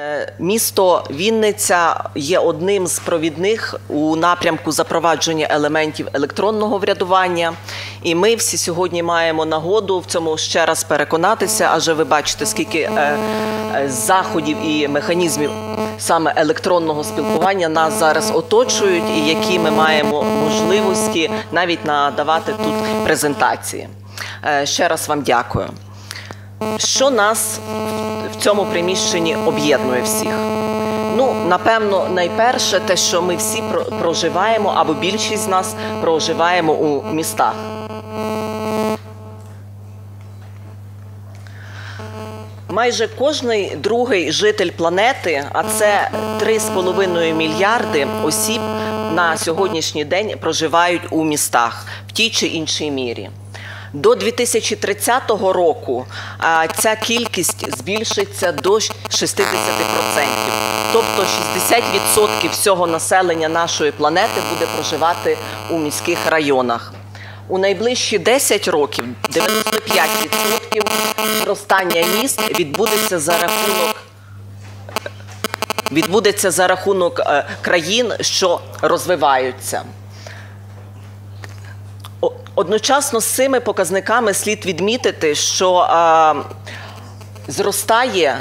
Е, Місто Вінниця є одним з провідних у напрямку запровадження елементів електронного врядування. І ми всі сьогодні маємо нагоду в цьому ще раз переконатися, адже ви бачите, скільки е, е, заходів і механізмів саме електронного спілкування нас зараз оточують, і які ми маємо можливості навіть надавати тут презентації. Ще раз вам дякую. Що нас в цьому приміщенні об'єднує всіх? Ну, напевно, найперше те, що ми всі проживаємо, або більшість з нас проживаємо у містах. Майже кожний другий житель планети, а це 3,5 мільярди осіб на сьогоднішній день проживають у містах в тій чи іншій мірі. До 2030 року ця кількість збільшиться до 60%. Тобто 60% всього населення нашої планети буде проживати у міських районах. У найближчі 10 років 95% зростання міст відбудеться за рахунок відбудеться за рахунок е, країн, що розвиваються. Одночасно з цими показниками слід відмітити, що а, зростає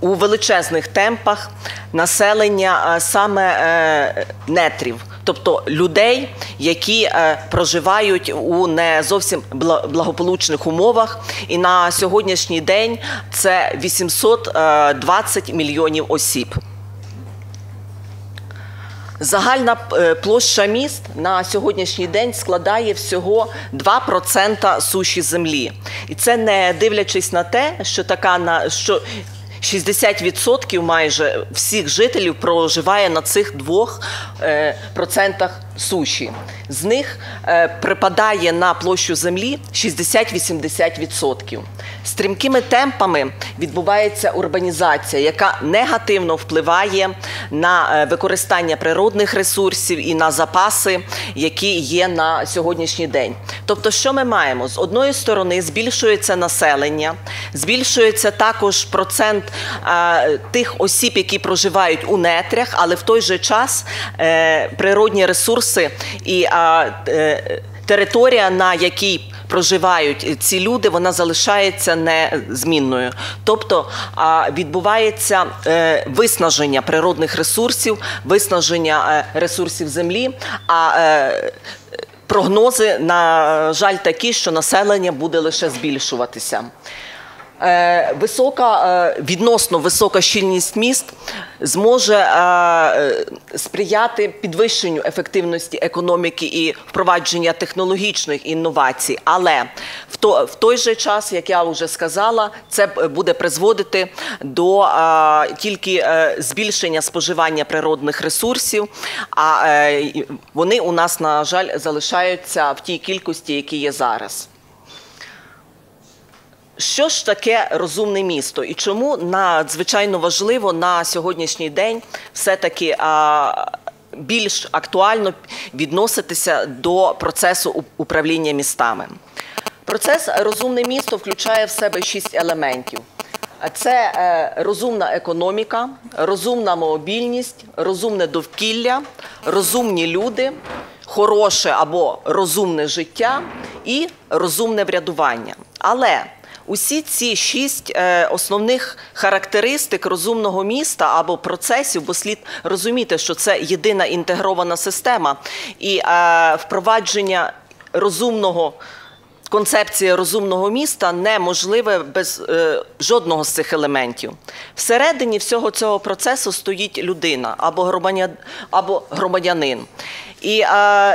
у величезних темпах населення а, саме е, нетрів, тобто людей, які е, проживають у не зовсім бла- благополучних умовах. І на сьогоднішній день це 820 мільйонів осіб. Загальна е, площа міст на сьогоднішній день складає всього 2% суші землі. І це не дивлячись на те, що така на що 60% майже всіх жителів проживає на цих 2% суші. З них е, припадає на площу землі 60-80%. Стрімкими темпами відбувається урбанізація, яка негативно впливає на е, використання природних ресурсів і на запаси, які є на сьогоднішній день. Тобто, що ми маємо? З одної сторони збільшується населення, збільшується також процент е, тих осіб, які проживають у нетрях, але в той же час природні ресурси і е, е, територія, на якій проживають ці люди, вона залишається незмінною. Тобто а, відбувається е, виснаження природних ресурсів, виснаження е, ресурсів землі. А е, прогнози, на жаль, такі, що населення буде лише збільшуватися. Е, Висока, е, відносно висока щільність міст зможе е, сприяти підвищенню ефективності економіки і впровадження технологічних інновацій. Але в, то, в той же час, як я вже сказала, це буде призводити до тільки збільшення споживання природних ресурсів, а вони у нас, на жаль, залишаються в тій кількості, які є зараз. Що ж таке розумне місто і чому надзвичайно важливо на сьогоднішній день все-таки більш актуально відноситися до процесу управління містами? Процес розумне місто включає в себе шість елементів. Це е, розумна економіка, розумна мобільність, розумне довкілля, розумні люди, хороше або розумне життя і розумне врядування. Але усі ці шість е, основних характеристик розумного міста або процесів, бо слід розуміти, що це єдина інтегрована система, і е, впровадження розумного концепція розумного міста неможливе без е, жодного з цих елементів. Всередині всього цього процесу стоїть людина або громадянин. І е,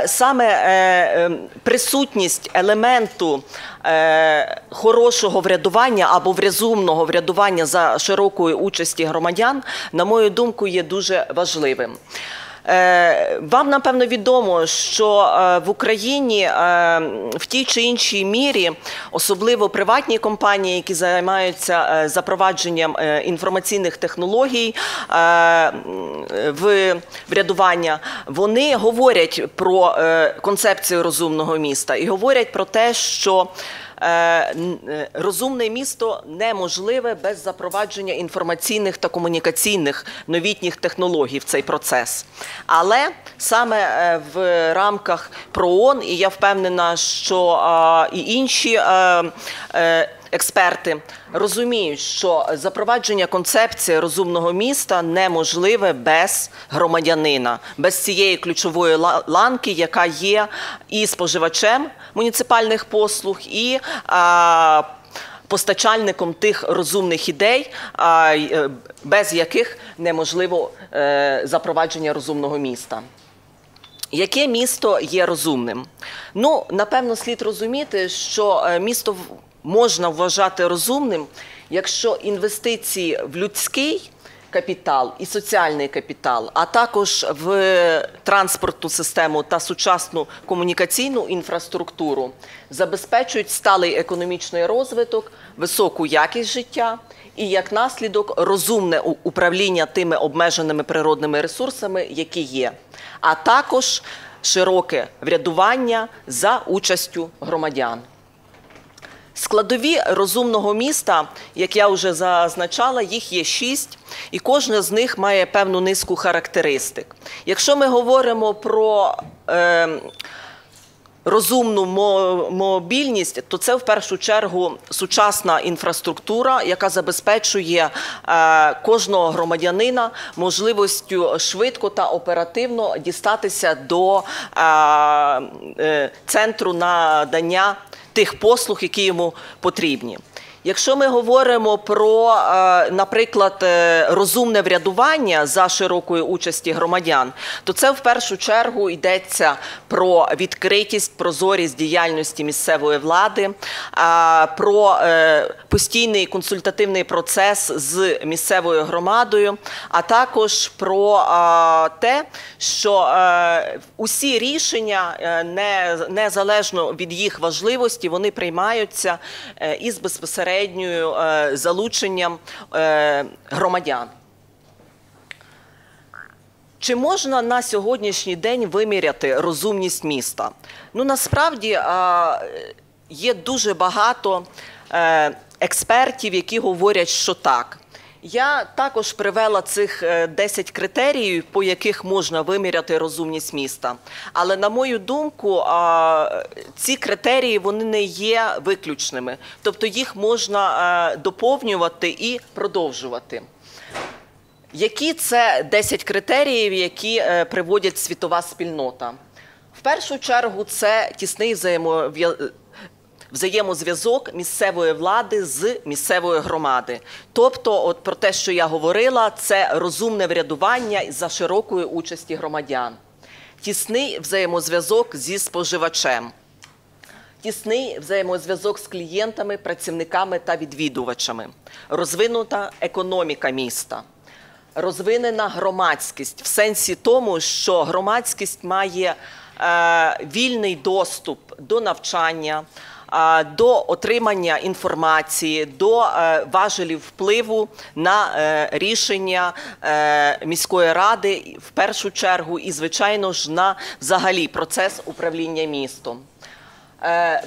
саме е, е, присутність елементу е, хорошого врядування або врязумного врядування за широкої участі громадян, на мою думку, є дуже важливим. Е, Вам напевно відомо, що е, в Україні е, в тій чи іншій мірі, особливо приватні компанії, які займаються запровадженням інформаційних технологій в врядування, вони говорять про концепцію розумного міста і говорять про те, що розумне місто неможливе без запровадження інформаційних та комунікаційних новітніх технологій в цей процес. Але саме е, в рамках ПРООН, і я впевнена, що і інші. Експерти розуміють, що запровадження концепції розумного міста неможливе без громадянина, без цієї ключової ланки, яка є і споживачем муніципальних послуг, і а, постачальником тих розумних ідей, е, без яких неможливо е, запровадження розумного міста. Яке місто є розумним? Ну, напевно, слід розуміти, що е, місто можна вважати розумним, якщо інвестиції в людський капітал і соціальний капітал, а також в транспортну систему та сучасну комунікаційну інфраструктуру забезпечують сталий економічний розвиток, високу якість життя і як наслідок розумне управління тими обмеженими природними ресурсами, які є, а також широке врядування за участю громадян. Складові розумного міста, як я вже зазначала, їх є шість, і кожна з них має певну низку характеристик. Якщо ми говоримо про е, розумну мо- мобільність, то це в першу чергу сучасна інфраструктура, яка забезпечує е, кожного громадянина можливістю швидко та оперативно дістатися до е, е, центру надання тих послуг, які йому потрібні. Якщо ми говоримо про, е, наприклад, е, розумне врядування за широкої участі громадян, то це в першу чергу йдеться про відкритість, прозорість діяльності місцевої влади, про е, постійний консультативний процес з місцевою громадою, а також про те, що усі рішення незалежно від їх важливості, вони приймаються із безпосередньою е, залученням е, громадян. Чи можна на сьогоднішній день виміряти розумність міста? Ну насправді є дуже багато е, експертів, які говорять, що так. Я також привела цих е, 10 критеріїв, по яких можна виміряти розумність міста. Але на мою думку, ці критерії вони не є виключними, тобто їх можна е, доповнювати і продовжувати. Які це 10 критеріїв, які е, приводять світова спільнота? В першу чергу це тісний взаємов'я- взаємозв'язок місцевої влади з місцевої громади. Тобто, от про те, що я говорила, це розумне врядування за широкої участі громадян, тісний взаємозв'язок зі споживачем. Тісний взаємозв'язок з клієнтами, працівниками та відвідувачами, розвинута економіка міста, розвинена громадськість в сенсі тому, що громадськість має е, вільний доступ до навчання, до отримання інформації, до е, важелів впливу на е, рішення е, міської ради в першу чергу, і звичайно ж на взагалі процес управління містом.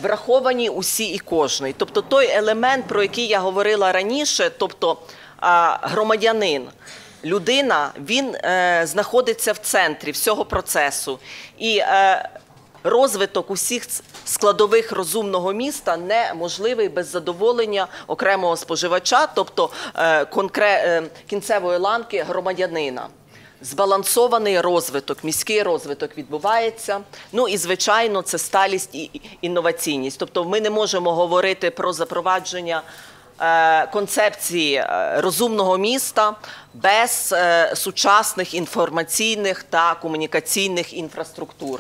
Враховані усі і кожний. Тобто той елемент, про який я говорила раніше, тобто громадянин, людина, він знаходиться в центрі всього процесу. І е, розвиток усіх складових розумного міста неможливий без задоволення окремого споживача, тобто е, е, кінцевої ланки громадянина. Збалансований розвиток, міський розвиток відбувається. Ну і звичайно, це сталість і інноваційність. Тобто, ми не можемо говорити про запровадження е, концепції розумного міста без сучасних інформаційних та комунікаційних інфраструктур.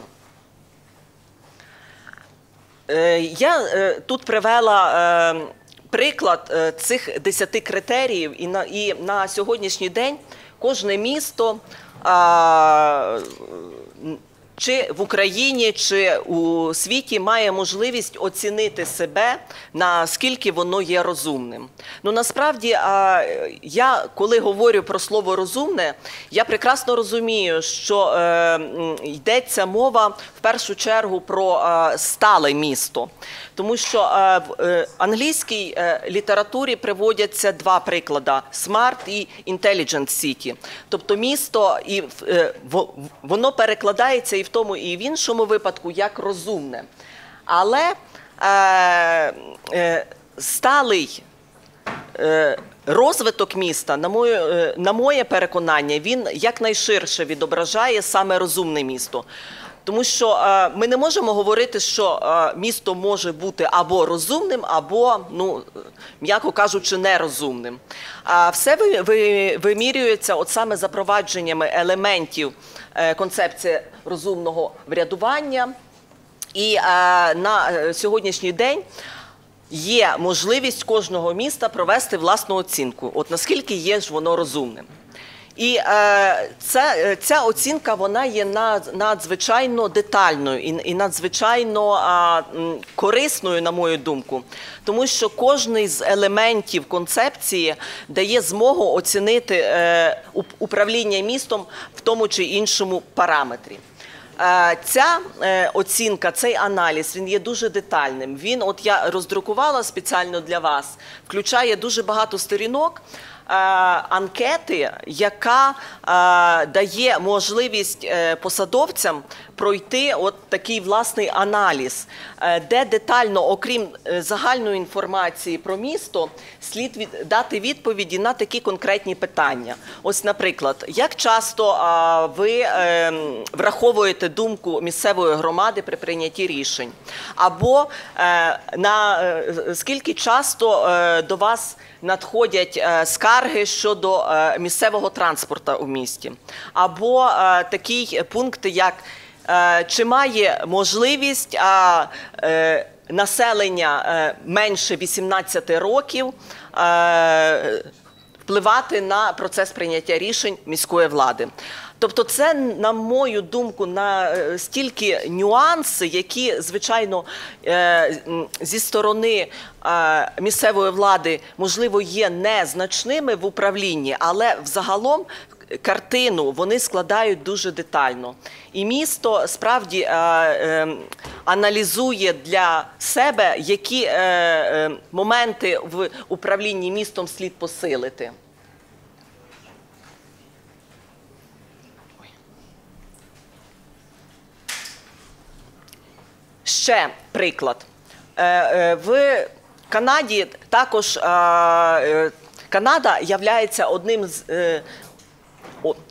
Е, Я е, тут привела е, приклад цих 10 критеріїв, і на, і на сьогоднішній день кожне місто чи в Україні, чи у світі має можливість оцінити себе, наскільки воно є розумним. Ну насправді, а, я коли говорю про слово розумне, я прекрасно розумію, що е, йдеться мова в першу чергу про е, стале місто, тому що е, в е, англійській е, літературі приводяться два приклади: Smart і Intelligent City. Тобто місто і воно перекладається і в тому, і в іншому випадку як розумне. Але сталий розвиток міста, на моє, на моє переконання, він якнайширше відображає саме розумне місто. Тому що е, ми не можемо говорити, що е, місто може бути або розумним, або, ну, м'яко кажучи, нерозумним. А все ви, ви, вимірюється от саме запровадженнями елементів е, концепції розумного врядування. І на сьогоднішній день є можливість кожного міста провести власну оцінку. От наскільки є ж воно розумним. І е, це, е, ця оцінка вона є над, надзвичайно детальною і, і надзвичайно м, корисною, на мою думку, тому що кожний з елементів концепції дає змогу оцінити е, управління містом в тому чи іншому параметрі. Е, Ця е, оцінка, цей аналіз, він є дуже детальним. Він, от я роздрукувала спеціально для вас, включає дуже багато сторінок. Е, Анкети, яка е, дає можливість е, посадовцям пройти от такий власний аналіз, е, де детально, окрім е, загальної інформації про місто, слід від, дати відповіді на такі конкретні питання. Ось, наприклад, як часто ви е, враховуєте думку місцевої громади при прийнятті рішень? Або е, на скільки часто до вас надходять скарги щодо місцевого транспорту у місті? Або е, такий пункт, як чи має можливість а, е, населення е, менше 18 років е, впливати на процес прийняття рішень міської влади. Тобто, це, на мою думку, на е, стільки нюанси, які, звичайно, е, зі сторони е, місцевої влади, можливо, є незначними в управлінні, але взагалом картину вони складають дуже детально. І місто справді е, е, аналізує для себе, які е, е, моменти в управлінні містом слід посилити. Ще приклад. Е, е, В Канаді також е, Канада є одним з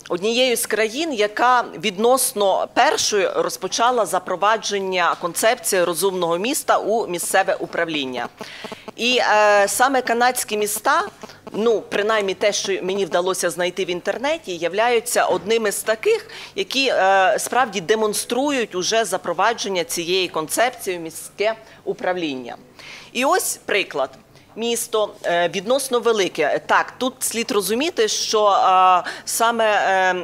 однією з країн, яка відносно першої розпочала запровадження концепції розумного міста у місцеве управління. І е, саме канадські міста, ну принаймні те, що мені вдалося знайти в інтернеті, являються одними з таких, які е, справді демонструють уже запровадження цієї концепції в міське управління. І ось приклад. Місто е, відносно велике. Так, тут слід розуміти, що е, саме е,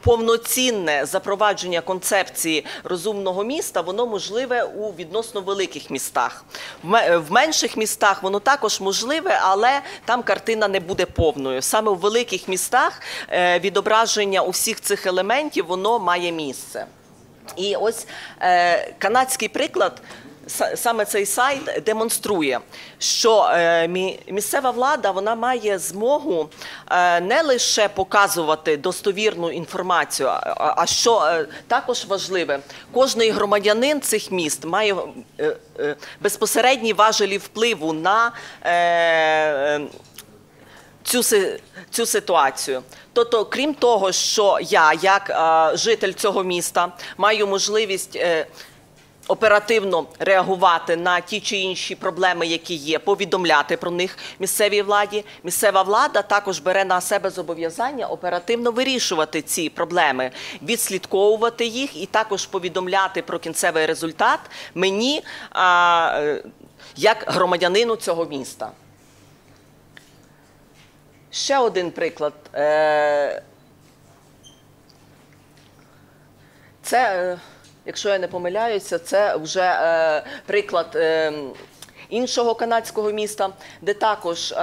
повноцінне запровадження концепції розумного міста воно можливе у відносно великих містах. В менших містах воно також можливе, але там картина не буде повною. Саме у великих містах відображення усіх цих елементів воно має місце. І ось канадський приклад. Са- Саме цей сайт демонструє, що е, мі- місцева влада вона має змогу е, не лише показувати достовірну інформацію, а- що е, також важливе, кожний громадянин цих міст має безпосередні важелі впливу на цю, цю ситуацію. Тобто, крім того, що я, як житель цього міста, маю можливість. Оперативно реагувати на ті чи інші проблеми, які є, повідомляти про них місцевій владі. Місцева влада також бере на себе зобов'язання оперативно вирішувати ці проблеми, відслідковувати їх і також повідомляти про кінцевий результат мені а, е, як громадянину цього міста. Ще один приклад. Е, Це, е, якщо я не помиляюся, це вже е, приклад. е, Іншого канадського міста, де також е,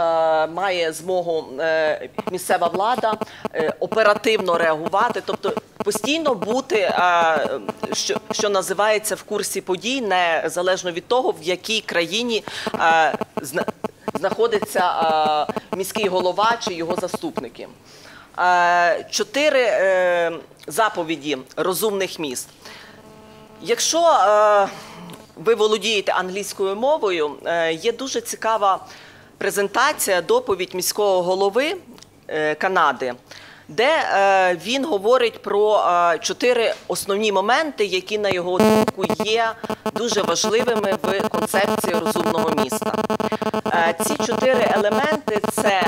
має змогу е, місцева влада е, оперативно реагувати, тобто постійно бути, е, що, що називається в курсі подій, незалежно від того, в якій країні е, зна- знаходиться е, міський голова чи його заступники. Чотири заповіді розумних міст. Якщо е, ви володієте англійською мовою, е, є дуже цікава презентація, доповідь міського голови е, Канади, де е, він говорить про е, чотири основні моменти, які, на його думку, є дуже важливими в концепції розумного міста. Е, ці чотири елементи це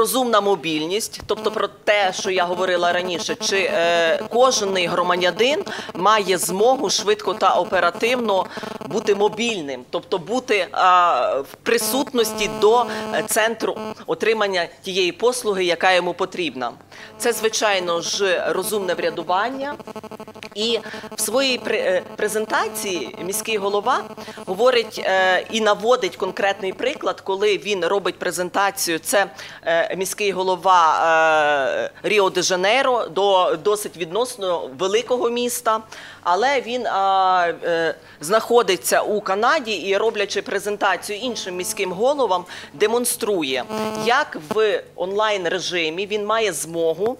розумна мобільність, тобто про те, що я говорила раніше, чи е, кожен громадянин має змогу швидко та оперативно бути мобільним, тобто бути е, в присутності до е, центру отримання тієї послуги, яка йому потрібна. Це, звичайно ж, розумне врядування. І в своїй е, презентації міський голова говорить е, і наводить конкретний приклад, коли він робить презентацію. Це міський голова Ріо де Жанейро до досить відносно великого міста. Але він а, е, знаходиться у Канаді і, роблячи презентацію іншим міським головам, демонструє, як в онлайн режимі він має змогу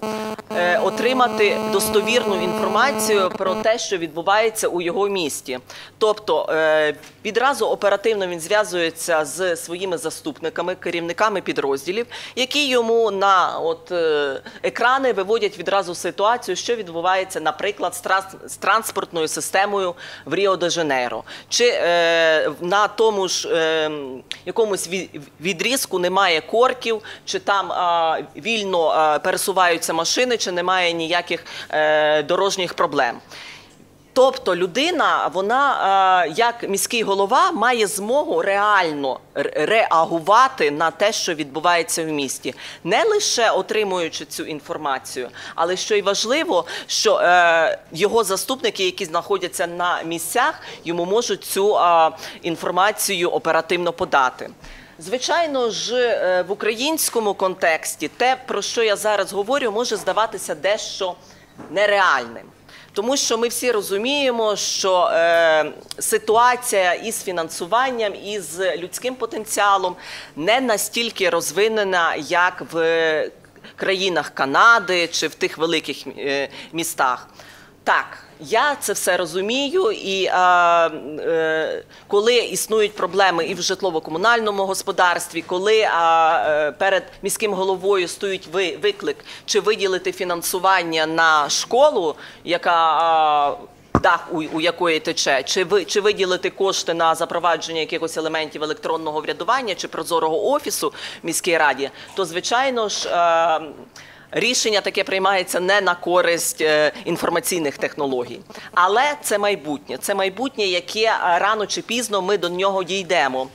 е, отримати достовірну інформацію про те, що відбувається у його місті. Тобто е, відразу оперативно він зв'язується з своїми заступниками, керівниками підрозділів, які йому на от, е, екрани виводять відразу ситуацію, що відбувається, наприклад, з транс- з транспортною системою в Ріо де Жанейро, чи е, на тому ж е, якомусь ві- відрізку немає корків, чи там е, вільно пересуваються машини, чи немає ніяких е, дорожніх проблем. Тобто людина, вона е, як міський голова має змогу реально реагувати на те, що відбувається в місті, не лише отримуючи цю інформацію, але що й важливо, що е, його заступники, які знаходяться на місцях, йому можуть цю е, інформацію оперативно подати. Звичайно ж, в українському контексті те, про що я зараз говорю, може здаватися дещо нереальним. Тому що ми всі розуміємо, що е, ситуація із фінансуванням, і з людським потенціалом не настільки розвинена, як в країнах Канади чи в тих великих е, містах. Так, я це все розумію, і е, е, коли існують проблеми і в житлово-комунальному господарстві, коли е, перед міським головою стоїть ви, виклик чи виділити фінансування на школу, яка е, дах у, у якої тече, чи ви чи виділити кошти на запровадження якихось елементів електронного врядування чи прозорого офісу в міській раді, то звичайно ж. Е, Рішення таке приймається не на користь е, інформаційних технологій, але це майбутнє. Це майбутнє, яке е, рано чи пізно ми до нього дійдемо.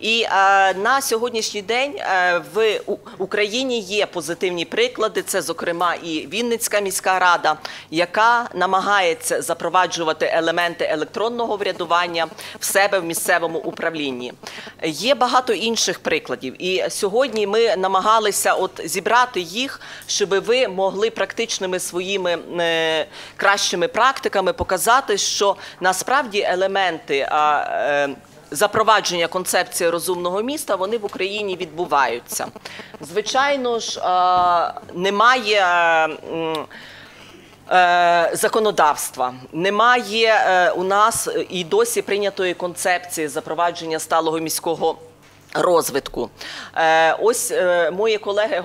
І е, на сьогоднішній день е, в Україні є позитивні приклади. Це, зокрема, і Вінницька міська рада, яка намагається запроваджувати елементи електронного врядування в себе в місцевому управлінні. Є багато інших прикладів, і сьогодні ми намагалися от зібрати їх, щоб ви могли практичними своїми е, кращими практиками показати, що насправді елементи. е, запровадження концепції розумного міста вони в Україні відбуваються. Звичайно ж, е, немає. е, е, Законодавства немає у нас і досі прийнятої концепції запровадження сталого міського розвитку. Ось мої колеги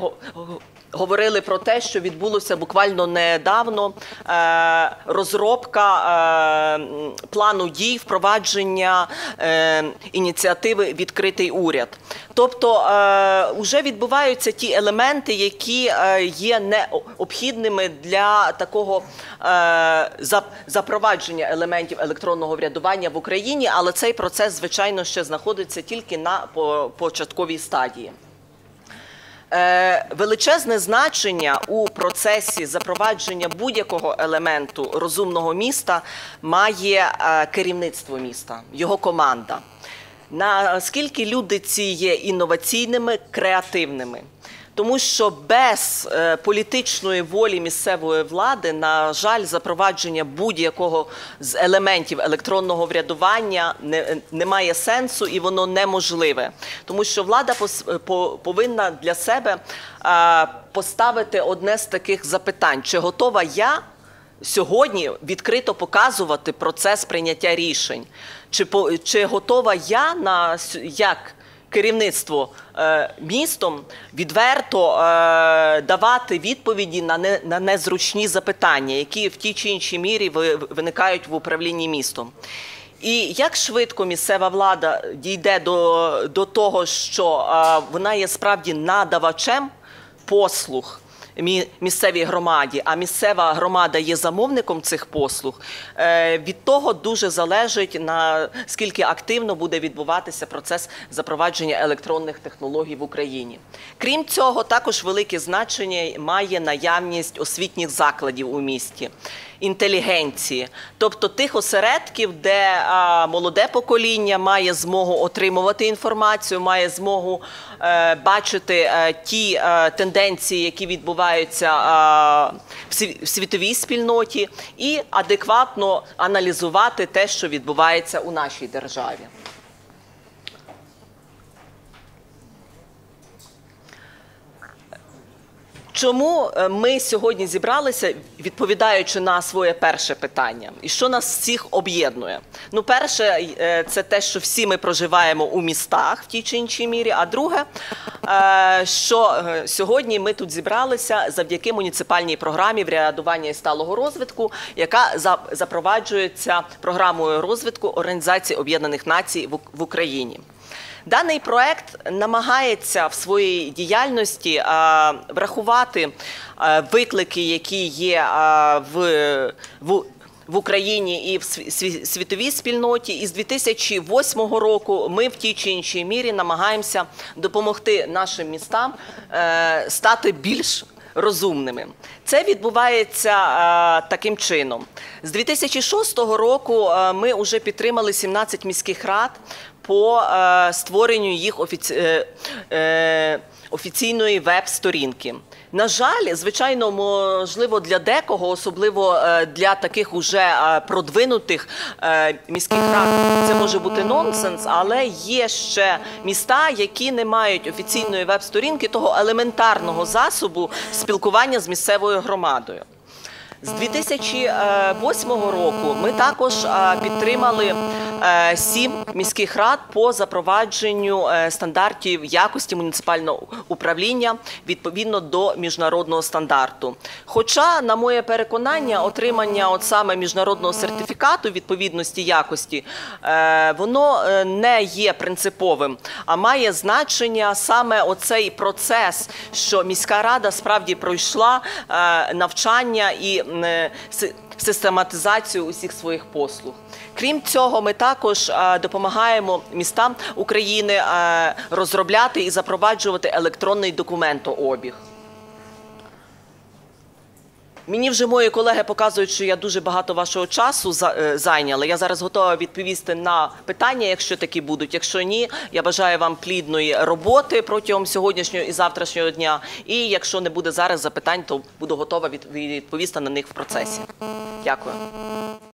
говорили про те, що відбулося буквально недавно е, розробка е, плану дій впровадження е, ініціативи Відкритий уряд. Тобто вже відбуваються ті елементи, які є необхідними для такого запровадження елементів електронного врядування в Україні, але цей процес, звичайно, ще знаходиться тільки на початковій стадії. Е, величезне значення у процесі запровадження будь-якого елементу розумного міста має е, керівництво міста, його команда. Наскільки люди ці є інноваційними, креативними? Тому що без е, політичної волі місцевої влади, на жаль, запровадження будь-якого з елементів електронного врядування не, не має сенсу і воно неможливе. Тому що влада по- повинна для себе е, поставити одне з таких запитань: чи готова я сьогодні відкрито показувати процес прийняття рішень? Чи, чи готова я на як керівництво е, містом відверто е, давати відповіді на, не, на незручні запитання, які в тій чи іншій мірі ви- виникають в управлінні містом? І як швидко місцева влада дійде до, до того, що е, вона є справді надавачем послуг місцевій громаді, а місцева громада є замовником цих послуг, е, від того дуже залежить наскільки активно буде відбуватися процес запровадження електронних технологій в Україні. Крім цього, також велике значення має наявність освітніх закладів у місті. Інтелігенції, тобто тих осередків, де а, молоде покоління має змогу отримувати інформацію, має змогу е, бачити е, ті е, тенденції, які відбуваються в світовій спільноті, і адекватно аналізувати те, що відбувається у нашій державі. Чому е, ми сьогодні зібралися, відповідаючи на своє перше питання, і що нас всіх об'єднує? Ну, перше, е, це те, що всі ми проживаємо у містах в тій чи іншій мірі. А друге, е, що сьогодні ми тут зібралися завдяки муніципальній програмі врядування і сталого розвитку, яка за- запроваджується програмою розвитку Організації Об'єднаних Націй в Україні. Даний проект намагається в своїй діяльності а, врахувати а, виклики, які є а, в, в, в Україні і в сві- сві- світовій спільноті. І з 2008 року ми в тій чи іншій мірі намагаємося допомогти нашим містам е, стати більш розумними. Це відбувається е, таким чином. З 2006 року е, ми вже підтримали 17 міських рад по е, створенню їх офіці... е, е, офіційної веб-сторінки. На жаль, звичайно, можливо, для декого, особливо е, для таких уже е, продвинутих е, міських рад, це може бути нонсенс, але є ще міста, які не мають офіційної веб-сторінки, того елементарного засобу спілкування з місцевою громадою. З 2008 року ми також е, підтримали е, сім міських рад по запровадженню е, стандартів якості муніципального управління відповідно до міжнародного стандарту. Хоча, на моє переконання, отримання от саме міжнародного сертифікату відповідності якості, е, воно е, не є принциповим, а має значення саме оцей процес, що міська рада справді пройшла е, навчання і е, систематизацію усіх своїх послуг. Крім цього, ми також допомагаємо містам України розробляти і запроваджувати електронний документообіг. Мені вже мої колеги показують, що я дуже багато вашого часу е, зайняла. Я зараз готова відповісти на питання, якщо такі будуть. Якщо ні, я бажаю вам плідної роботи протягом сьогоднішнього і завтрашнього дня. І якщо не буде зараз запитань, то буду готова від- відповісти на них в процесі. Дякую.